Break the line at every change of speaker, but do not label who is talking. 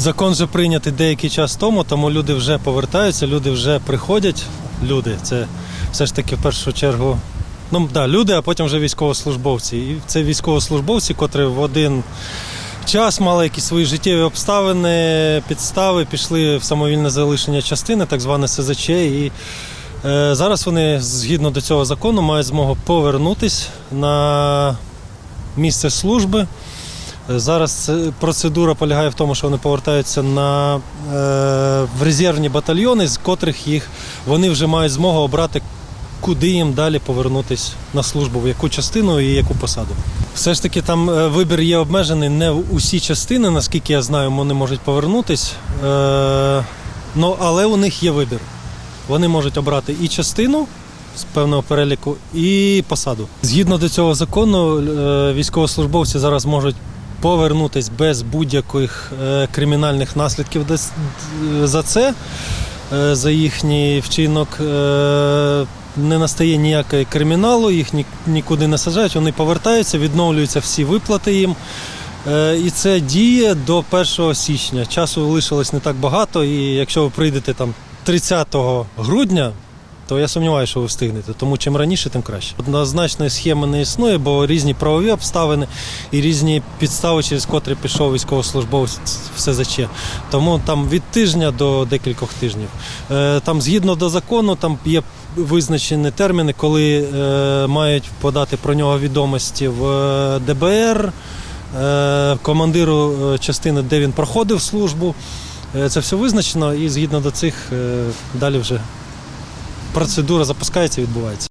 Закон вже прийнятий деякий час тому, тому люди вже повертаються, люди вже приходять. Люди, це все ж таки в першу чергу. Ну да, люди, а потім вже військовослужбовці. І це військовослужбовці, котрі в один час мали якісь свої життєві обставини, підстави, пішли в самовільне залишення частини, так зване СЗЧ. І е, зараз вони, згідно до цього закону, мають змогу повернутись на місце служби. Е, Зараз е, процедура полягає в тому, що вони повертаються на, е, в резервні батальйони, з котрих їх вони вже мають змогу обрати, куди їм далі повернутися на службу, в яку частину і яку посаду. Все ж таки там е, вибір є обмежений не в усі частини, наскільки я знаю, вони можуть повернутись. Е, ну, але у них є вибір. Вони можуть обрати і частину з певного переліку, і посаду. Згідно до цього закону, військовослужбовці зараз можуть повернутись без будь-яких е, кримінальних наслідків дес- за це, е, за їхній вчинок. е, Не настає ніякого криміналу, їх нікуди не саджають, вони повертаються, відновлюються всі виплати їм. Е, І це діє до 1 січня. Часу лишилось не так багато, і якщо ви прийдете там 30 грудня, то я сумніваюся, що ви встигнете. Тому чим раніше, тим краще. Однозначної схеми не існує, бо різні правові обставини і різні підстави, через котрі пішов військовослужбовець в СЗЧ. Тому там від тижня до декількох тижнів. Е, Там згідно до закону, там є визначені терміни, коли е, мають подати про нього відомості в е, ДБР, командиру частини, де він проходив службу. Це все визначено, і згідно до цих далі вже процедура запускається і відбувається.